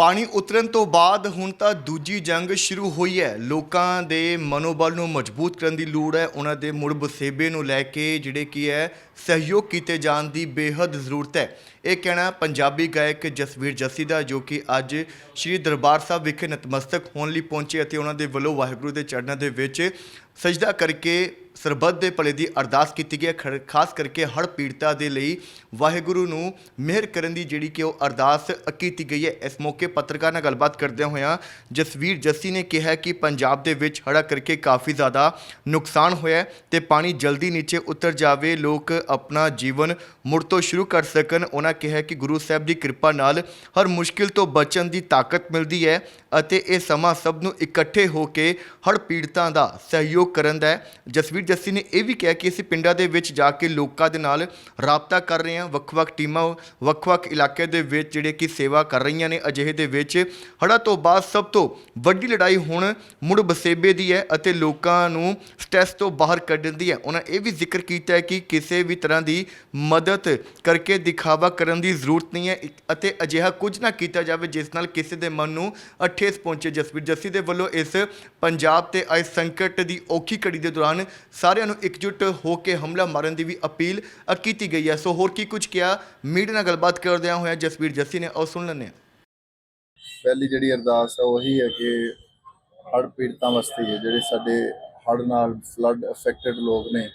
ਪਾਣੀ ਉਤਰਨ ਤੋਂ ਬਾਅਦ ਹੁਣ ਤਾਂ ਦੂਜੀ ਜੰਗ ਸ਼ੁਰੂ ਹੋਈ ਹੈ। ਲੋਕਾਂ ਦੇ ਮਨੋਬਲ ਨੂੰ ਮਜ਼ਬੂਤ ਕਰਨ ਦੀ ਲੋੜ ਹੈ। ਉਹਨਾਂ ਦੇ ਮੁੜ ਬਸੇਬੇ ਨੂੰ ਲੈ ਕੇ ਜਿਹੜੇ ਕੀ ਹੈ, ਸਹਿਯੋਗ ਕੀਤੇ ਜਾਣ ਦੀ ਬੇਹੱਦ ਜ਼ਰੂਰਤ ਹੈ। ਇਹ ਕਹਿਣਾ ਪੰਜਾਬੀ ਗਾਇਕ ਜਸਵੀਰ ਜੱਸੀ ਦਾ, ਜੋ ਕਿ ਅੱਜ ਸ੍ਰੀ ਦਰਬਾਰ ਸਾਹਿਬ ਵਿਖੇ ਨਤਮਸਤਕ ਹੋਣ ਲਈ ਪਹੁੰਚੇ ਅਤੇ ਉਹਨਾਂ ਦੇ ਵੱਲੋਂ ਵਾਹਿਗੁਰੂ ਦੇ ਚਰਨਾਂ ਦੇ ਵਿੱਚ ਸਜਦਾ ਕਰਕੇ ਸਰਬੱਤ ਦੇ ਭਲੇ ਦੀ ਅਰਦਾਸ ਕੀਤੀ ਗਈ ਹੈ। ਖਰ- ਖਾਸ ਕਰਕੇ ਹੜ੍ਹ ਪੀੜਤਾ ਦੇ ਲਈ ਵਾਹਿਗੁਰੂ ਨੂੰ ਮਿਹਰ ਕਰਨ ਦੀ ਜਿਹੜੀ ਕਿ ਉਹ ਅਰਦਾਸ ਕੀਤੀ ਗਈ ਹੈ। ਇਸ ਮੌਕੇ ਪੱਤਰਕਾਰ ਨਾਲ ਗੱਲਬਾਤ ਕਰਦਿਆਂ ਹੋਇਆਂ ਜਸਵੀਰ ਜੱਸੀ ਨੇ ਕਿਹਾ ਕਿ ਪੰਜਾਬ ਦੇ ਵਿੱਚ ਹੜ੍ਹਾਂ ਕਰਕੇ ਕਾਫੀ ਜ਼ਿਆਦਾ ਨੁਕਸਾਨ ਹੋਇਆ ਹੈ ਤੇ ਪਾਣੀ ਜਲਦੀ ਨੀਚੇ ਉਤਰ ਜਾਵੇ, ਲੋਕ ਆਪਣਾ ਜੀਵਨ ਮੁੜ ਤੋਂ ਸ਼ੁਰੂ ਕਰ ਸਕਣ। ਉਹਨਾਂ ਕਿਹਾ ਕਿ ਗੁਰੂ ਸਾਹਿਬ ਦੀ ਕਿਰਪਾ ਨਾਲ ਹਰ ਮੁਸ਼ਕਿਲ ਤੋਂ ਬਚਣ ਦੀ ਤਾਕਤ ਮਿਲਦੀ ਹੈ ਅਤੇ ਇਹ ਸਮਾਂ ਸਭ ਨੂੰ ਇਕੱਠੇ ਹੋ ਕੇ ਹੜ੍ਹ ਪੀੜਤਾਂ ਦਾ ਸਹਿਯੋਗ ਕਰਨ ਦਾ ਹੈ। ਜਸਵੀਰ ਜੱਸੀ ਨੇ ਇਹ ਵੀ ਕਿਹਾ ਕਿ ਅਸੀਂ ਪਿੰਡਾਂ ਦੇ ਵਿੱਚ ਜਾ ਕੇ ਲੋਕਾਂ ਦੇ ਨਾਲ ਰਾਬਤਾ ਕਰ ਰਹੇ ਹਾਂ। ਵੱਖ-ਵੱਖ ਟੀਮਾਂ, ਵੱਖ-ਵੱਖ ਇਲਾਕੇ ਦੇ ਵਿੱਚ ਜਿਹੜੇ ਕਿ ਸੇਵਾ ਕਰ ਰਹੀਆਂ ਨੇ, ਅਜਿਹੇ ਦੇ ਵਿੱਚ ਹੜ੍ਹਾਂ ਤੋਂ ਬਾਅਦ ਸਭ ਤੋਂ ਵੱਡੀ ਲੜਾਈ ਹੁਣ ਮੁੜ ਬਸੇਬੇ ਦੀ ਹੈ ਅਤੇ ਲੋਕਾਂ ਨੂੰ ਸਟ੍ਰੈਸ ਤੋਂ ਬਾਹਰ ਕੱਢਣ ਦੀ ਹੈ। ਉਹਨਾਂ ਇਹ ਵੀ ਜ਼ਿਕਰ ਕੀਤਾ ਹੈ ਕਿ ਕਿਸੇ ਵੀ ਤਰ੍ਹਾਂ ਦੀ ਮਦਦ ਕਰਕੇ ਦਿਖਾਵਾ ਕਰਨ ਦੀ ਜ਼ਰੂਰਤ ਨਹੀਂ ਹੈ। ਅਤੇ ਅਜਿਹਾ ਕੁਝ ਨਾ ਕੀਤਾ ਜਾਵੇ ਜਿਸ ਨਾਲ ਕਿਸੇ ਦੇ ਮਨ ਨੂੰ ਅਠੇਸ ਪਹੁੰਚੇ। ਜਸਵੀਰ ਜੱਸੀ ਦੇ ਵੱਲੋਂ ਇਸ ਪੰਜਾਬ ਤੇ ਆਏ ਸੰਕਟ ਦੀ ਔਖੀ ਘੜੀ ਦੇ ਦੌਰਾਨ ਸਾਰਿਆਂ ਨੂੰ ਇਕਜੁੱਟ ਹੋ ਕੇ ਹਮਲਾ ਮਾਰਨ ਦੀ ਵੀ ਅਪੀਲ ਕੀਤੀ ਗਈ ਹੈ। ਸੋ ਹੋਰ ਕੀ ਕੁਝ ਕਿਹਾ? ਮੀਡੀਆ ਨਾਲ ਗੱਲਬਾਤ ਕਰਦਿਆਂ ਹੋਇਆ ਜਸਵੀਰ ਜੱਸੀ ਨੇ ਉਹ ਸੁਣ ਲੈਂਦੇ ਹਾਂ। ਪਹਿਲੀ ਜਿਹੜੀ ਅਰਦਾਸ ਹੈ ਉਹੀ ਹੈ ਕਿ ਹੜ ਪੀੜਤਾਂ ਵਾਸਤੇ ਜਿਹੜੇ ਸਾਡੇ ਹੜ ਨਾਲ ਫਲੱਡ ਅਫੈਕਟਡ ਲੋਕ ਨੇ,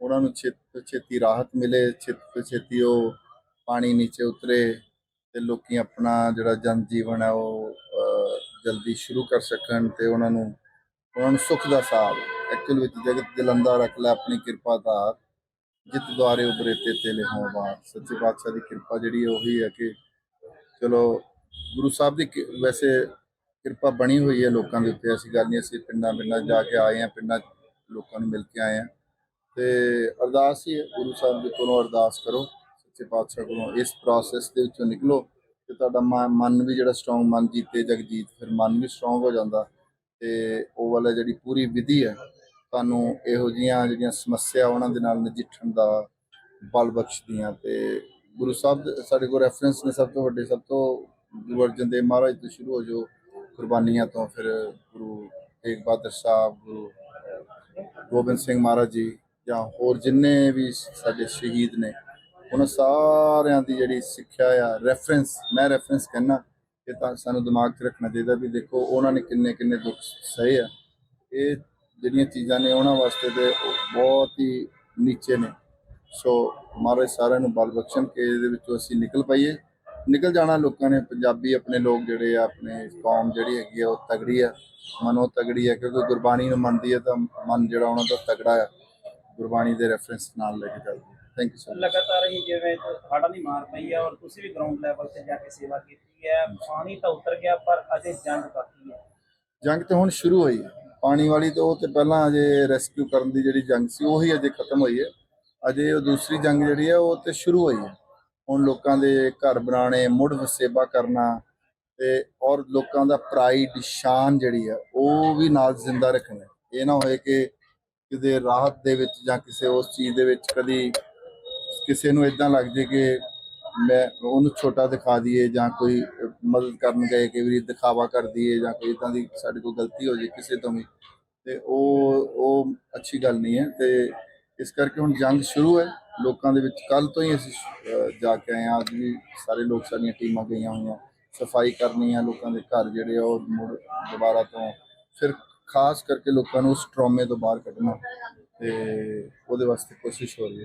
ਉਹਨਾਂ ਨੂੰ ਛੇਤੀ ਛੇਤੀ ਰਾਹਤ ਮਿਲੇ। ਛੇਤੀ ਤੋਂ ਛੇਤੀ ਉਹ ਪਾਣੀ ਨੀਚੇ ਉਤਰੇ ਤੇ ਲੋਕੀ ਆਪਣਾ ਜਿਹੜਾ ਜਨ ਜੀਵਨ ਹੈ ਉਹ ਜਲਦੀ ਸ਼ੁਰੂ ਕਰ ਸਕਣ ਤੇ ਉਹਨਾਂ ਨੂੰ ਉਹਨਾਂ ਨੂੰ ਸੁੱਖ ਦਾ ਸਾਹ ਐਕਚੁਅਲ ਵਿੱਚ ਜਗਤ ਜਲੰਦਾ ਰੱਖ ਲੈ ਆਪਣੀ ਕਿਰਪਾ ਧਾਰ ਜਿਤ ਦੁਆਰੇ ਉਬਰੇ ਤੇ ਤੇਲੇ ਹੋਂ ਸੱਚੇ ਪਾਤਸ਼ਾਹ ਦੀ ਕਿਰਪਾ ਜਿਹੜੀ ਉਹੀ ਹੈ ਕਿ ਚਲੋ ਗੁਰੂ ਸਾਹਿਬ ਦੀ ਕਿ- ਵੈਸੇ ਕਿਰਪਾ ਬਣੀ ਹੋਈ ਹੈ ਲੋਕਾਂ ਦੇ ਉੱਤੇ। ਐਸੀ ਗੱਲ ਨਹੀਂ ਅਸੀਂ ਪਿੰਡਾਂ ਪਿੰਡਾਂ ਜਾ ਕੇ ਆਏ ਹਾਂ, ਪਿੰਡਾਂ ਲੋਕਾਂ ਨੂੰ ਮਿਲ ਕੇ ਆਏ ਹਾਂ। ਤੇ ਅਰਦਾਸ ਹੀ ਹੈ, ਗੁਰੂ ਸਾਹਿਬ ਦੇ ਕੋਲੋਂ ਅਰਦਾਸ ਕਰੋ। ਸੱਚੇ ਪਾਤਸ਼ਾਹ ਕੋਲੋਂ ਇਸ ਪ੍ਰੋਸੈਸ ਦੇ ਵਿੱਚੋਂ ਨਿਕਲੋ ਤੇ ਤੁਹਾਡਾ ਮਨ- ਵੀ ਜਿਹੜਾ ਸਟਰੋਂਗ ਮਨ ਜੀਤੇ ਜਗਜੀਤ, ਫਿਰ ਮਨ ਵੀ ਸਟਰੋਂਗ ਹੋ ਜਾਂਦਾ ਤੇ ਉਹ ਵਾਲਾ ਜਿਹੜੀ ਪੂਰੀ ਵਿਧੀ ਹੈ, ਤੁਹਾਨੂੰ ਇਹੋ ਜੀਆਂ ਜਿਹੜੀਆਂ ਸਮੱਸਿਆ ਉਹਨਾਂ ਦੇ ਨਾਲ ਨਜਿੱਠਣ ਦਾ ਬਲ ਬਖਸ਼ਦੀਆਂ ਤੇ ਗੁਰੂ ਸਾਹਿਬ ਦੇ- ਸਾਡੇ ਕੋਲ ਰੈਫਰੈਂਸ ਨੇ ਸਭ ਤੋਂ ਵੱਡੇ, ਸਭ ਤੋਂ ਗੁਰੂ ਅਰਜਨ ਦੇਵ ਮਹਾਰਾਜ ਤੋਂ ਸ਼ੁਰੂ ਹੋ ਜੋ ਕੁਰਬਾਨੀਆਂ ਤੋਂ, ਫਿਰ ਗੁਰੂ ਤੇਗ ਬਹਾਦਰ ਸਾਹਿਬ, ਗੁਰੂ ਗੋਬਿੰਦ ਸਿੰਘ ਮਹਾਰਾਜ ਜੀ ਜਾਂ ਹੋਰ ਜਿੰਨੇ ਵੀ ਸਾਡੇ ਸ਼ਹੀਦ ਨੇ ਉਹਨਾਂ ਸਾਰਿਆਂ ਦੀ ਜਿਹੜੀ ਸਿੱਖਿਆ ਆ ਰੈਫਰੈਂਸ ਮੈਂ ਰੈਫਰੈਂਸ ਕਹਿਣਾ ਕਿ ਤਾਂ ਸਾਨੂੰ ਦਿਮਾਗ 'ਚ ਰੱਖਣਾ ਚਾਹੀਦਾ ਵੀ ਦੇਖੋ ਉਹਨਾਂ ਨੇ ਕਿੰਨੇ ਕਿੰਨੇ ਦੁੱਖ ਸਹੇ ਆ। ਇਹ ਜਿਹੜੀਆਂ ਚੀਜ਼ਾਂ ਨੇ ਉਹਨਾਂ ਵਾਸਤੇ ਤੇ ਉਹ ਬਹੁਤ ਹੀ ਨੀਚੇ ਨੇ। ਸੋ ਮਹਾਰਾਜ ਸਾਰਿਆਂ ਨੂੰ ਬਲ ਬਖਸ਼ਣ ਕਿ ਇਹਦੇ ਵਿੱਚੋਂ ਅਸੀਂ ਨਿਕਲ ਪਾਈਏ। ਨਿਕਲ ਜਾਣਾ ਲੋਕਾਂ ਨੇ, ਪੰਜਾਬੀ ਆਪਣੇ ਲੋਕ ਜਿਹੜੇ ਆ, ਆਪਣੇ ਕੌਮ ਜਿਹੜੀ ਹੈਗੀ ਆ, ਉਹ ਤਗੜੀ ਆ। ਮਨੋ ਤਗੜੀ ਆ, ਕਿਉਂਕਿ ਗੁਰਬਾਣੀ ਨੂੰ ਮੰਨਦੀ ਹੈ ਤਾਂ ਮਨ ਜਿਹੜਾ ਉਹਨਾਂ ਦਾ ਤਗੜਾ ਆ। ਗੁਰਬਾਣੀ ਦੇ ਰੈਫਰੈਂਸ ਨਾਲ ਲੈ ਕੇ ਚੱਲਦੀ ਥੈਂਕ ਯੂ ਲਗਾਤਾਰ ਹੀ ਜਿਵੇਂ ਹੜ੍ਹਾਂ ਦੀ ਮਾਰ ਪਈ ਹੈ ਔਰ ਤੁਸੀਂ ਵੀ ਗਰਾਊਂਡ ਲੈਵਲ ਤੇ ਜਾ ਕੇ ਸੇਵਾ ਕੀਤੀ ਹੈ ਪਾਣੀ ਤਾਂ ਉਤਰ ਗਿਆ ਪਰ ਅਜੇ ਜੰਗ ਬਾਕੀ ਹੈ। ਜੰਗ ਤੇ ਹੁਣ ਸ਼ੁਰੂ ਹੋਈ ਹੈ। ਪਾਣੀ ਵਾਲੀ ਤਾਂ ਉਹ ਤੇ ਪਹਿਲਾਂ ਅਜੇ ਰੈਸਕਿਊ ਕਰਨ ਦੀ ਜਿਹੜੀ ਜੰਗ ਸੀ ਉਹੀ ਅਜੇ ਖਤਮ ਹੋਈ ਹੈ। ਅਜੇ ਉਹ ਦੂਸਰੀ ਜੰਗ ਜਿਹੜੀ ਹੈ ਉਹ ਤੇ ਸ਼ੁਰੂ ਹੋਈ ਹੈ। ਹੁਣ ਲੋਕਾਂ ਦੇ ਘਰ ਬਣਾਉਣੇ ਮੁੜ ਵਸੇਬਾ ਕਰਨਾ ਤੇ ਔਰ ਲੋਕਾਂ ਦਾ ਪ੍ਰਾਈਡ ਸ਼ਾਨ ਜਿਹੜੀ ਹੈ ਉਹ ਵੀ ਨਾਲ ਜ਼ਿੰਦਾ ਰੱਖਣਾ ਇਹ ਨਾ ਹੋਏ ਕਿ ਕਿਤੇ ਰਾਹਤ ਦੇ ਵਿੱਚ ਜਾਂ ਕਿਸੇ ਉਸ ਚੀਜ਼ ਦੇ ਵਿੱਚ ਕਦੀ ਕਿਸੇ ਨੂੰ ਇਦਾਂ ਲੱਗ ਜੇ ਕਿ ਮੈਂ ਉਹਨੂੰ ਛੋਟਾ ਦਿਖਾ ਦਈਏ ਜਾਂ ਕੋਈ ਮਦਦ ਕਰਨ ਗਏ ਕਿ ਵੀ ਦਿਖਾਵਾ ਕਰ ਦਈਏ ਜਾਂ ਕੋਈ ਇਦਾਂ ਦੀ ਸਾਡੇ ਕੋਲ ਗਲਤੀ ਹੋ ਜੇ ਕਿਸੇ ਤੋਂ ਵੀ, ਤੇ ਉਹ ਉਹ ਅੱਛੀ ਗੱਲ ਨਹੀਂ ਹੈ ਤੇ ਇਸ ਕਰਕੇ ਹੁਣ ਜੰਗ ਸ਼ੁਰੂ ਹੈ। ਲੋਕਾਂ ਦੇ ਵਿੱਚ ਕੱਲ ਤੋਂ ਹੀ ਅਸੀਂ ਜਾ ਕੇ ਆਏ ਹਾਂ। ਅੱਜ ਵੀ ਸਾਰੇ ਲੋਕ ਸਾਡੀਆਂ ਟੀਮਾਂ ਗਈਆਂ ਹੋਈਆਂ, ਸਫ਼ਾਈ ਕਰਨੀ ਆ ਲੋਕਾਂ ਦੇ ਘਰ ਜਿਹੜੇ ਆ ਉਹ ਮੁੜ ਦੁਬਾਰਾ ਤੋਂ, ਫਿਰ ਖਾਸ ਕਰਕੇ ਲੋਕਾਂ ਨੂੰ ਉਸ ਟਰੋਮੇ ਤੋਂ ਬਾਹਰ ਕੱਢਣਾ, ਤੇ ਉਹਦੇ ਵਾਸਤੇ ਕੋਸ਼ਿਸ਼ ਹੋ ਰਹੀ ਹੈ।